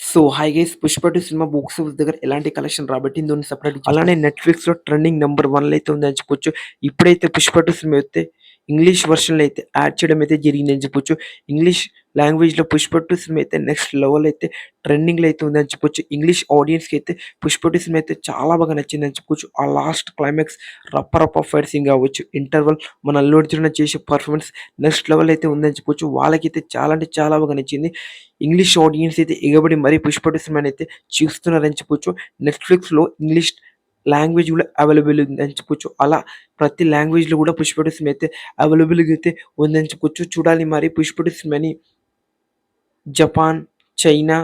So hi guys Pushpa two cinema box office దగ్గర ఎలాంటి collection రాబట్టిందో separate అలానే నెట్ఫ్లిక్స్లో ట్రెండింగ్ నెంబర్ వన్ అయితే ఉందని చెప్పొచ్చు. ఇప్పుడైతే పుష్ప టూ సినిమా అయితే ఇంగ్లీష్ వర్షన్లో అయితే యాడ్ చేయడం అయితే జరిగిందని చెప్పొచ్చు. ఇంగ్లీష్ లాంగ్వేజ్లో పుష్ప టూ సినిమా అయితే నెక్స్ట్ లెవెల్ అయితే ట్రెండింగ్లో అయితే ఉందని చెప్పొచ్చు. ఇంగ్లీష్ ఆడియన్స్కి అయితే పుష్ప టూ సినిమా అయితే చాలా బాగా నచ్చిందని చెప్పొచ్చు. ఆ లాస్ట్ క్లైమాక్స్ రప్ప రప్ప ఫైట్సింగ్ కావచ్చు. ఇంటర్వల్ మన అల్లు చేసే పర్ఫార్మెన్స్ నెక్స్ట్ లెవెల్ అయితే ఉందని చెప్పొచ్చు. వాళ్ళకైతే చాలా అంటే చాలా బాగా నచ్చింది. ఇంగ్లీష్ ఆడియన్స్ అయితే ఎగబడి మరీ పుష్ప టూ సినిమాని అయితే చూస్తున్నారని చెప్పొచ్చు. నెట్ఫ్లిక్స్లో ఇంగ్లీష్ లాంగ్వేజ్ కూడా అవైలబుల్ ఉందని చెప్పొచ్చు అలా ప్రతి లాంగ్వేజ్లో కూడా పుష్పటి సినిమా అయితే అవైలబుల్గా అయితే ఉందని చెప్పొచ్చు చూడాలి మరి పుష్పటి సినిమాని జపాన్ చైనా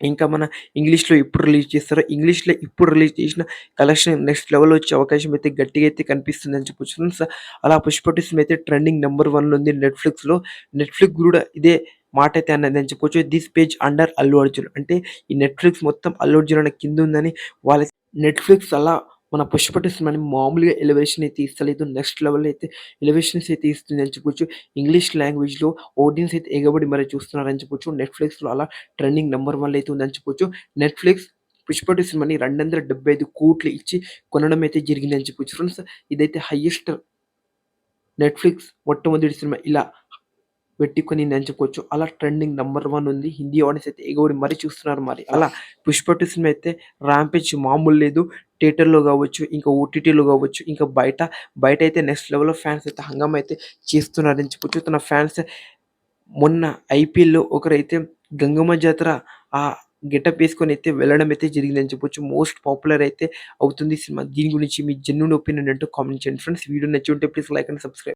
ఇంకా మన ఇంగ్లీష్లో ఎప్పుడు రిలీజ్ చేస్తారో ఇంగ్లీష్లో ఇప్పుడు రిలీజ్ చేసిన కలెక్షన్ నెక్స్ట్ లెవెల్ వచ్చే అవకాశం అయితే గట్టిగా అయితే కనిపిస్తుంది అని చెప్పొచ్చు సార్ అలా పుష్పటి సినిమా అయితే ట్రెండింగ్ నెంబర్ వన్లో ఉంది నెట్ఫ్లిక్స్లో నెట్ఫ్లిక్స్ కూడా ఇదే మాట అయితే అన్నది అని చెప్పొచ్చు this page under Allu Arjun. అంటే ఈ నెట్ఫ్లిక్స్ మొత్తం అల్లు అర్జున్ అనే కింద ఉందని వాళ్ళ నెట్ఫ్లిక్స్ అలా మన పుష్ప టూ సినిమాని మామూలుగా ఎలివేషన్ అయితే ఇస్తలేదు. నెక్స్ట్ లెవెల్ అయితే ఎలివేషన్స్ అయితే ఇస్తుంది అని చెప్పొచ్చు ఇంగ్లీష్ లాంగ్వేజ్లో ఆడియన్స్ అయితే ఎగబడి మరి చూస్తున్నారని చెప్పొచ్చు. నెట్ఫ్లిక్స్లో అలా ట్రెండింగ్ నెంబర్ వన్ అయితే ఉందని చెప్పొచ్చు. నెట్ఫ్లిక్స్ పుష్ప టూ సినిమాని రెండు వందల డెబ్బై ఐదు కోట్లు ఇచ్చి కొనడం అయితే జరిగిందని చెప్పొచ్చు. ఫ్రెండ్స్ ఇదైతే హయ్యెస్ట్ నెట్ఫ్లిక్స్ మొట్టమొదటి సినిమా. ఇలా పెట్టుకొని నేను చెప్పుకోవచ్చు అలా ట్రెండింగ్ నెంబర్ వన్ ఉంది. హిందీ ఆడియన్స్ అయితే ఎగబడి మరీ చూస్తున్నారు మరి? అలా పుష్ప టూ సినిమా అయితే ర్యాంపేజ్ మామూలు లేదు. థియేటర్లో కావచ్చు ఇంకా ఓటీటీలో కావచ్చు ఇంకా బయట బయట అయితే నెక్స్ట్ లెవెల్లో ఫ్యాన్స్ అయితే హంగామా అయితే చేస్తున్నారని చెప్పొచ్చు. తన ఫ్యాన్స్ మొన్న ఐపీఎల్లో ఒకరైతే గంగమ్మ జాతర ఆ గెటప్ వేసుకొని అయితే వెళ్ళడం అయితే జరిగిందని చెప్పొచ్చు. మోస్ట్ పాపులర్ అయితే అవుతుంది సినిమా. దీని గురించి మీ జెన్యున్ ఒపీనియన్ అంటూ కామెంట్ చేయండి. ఫ్రెండ్స్ వీడియో నచ్చి ఉంటే ప్లీజ్ లైక్ అండ్ సబ్స్క్రైబ్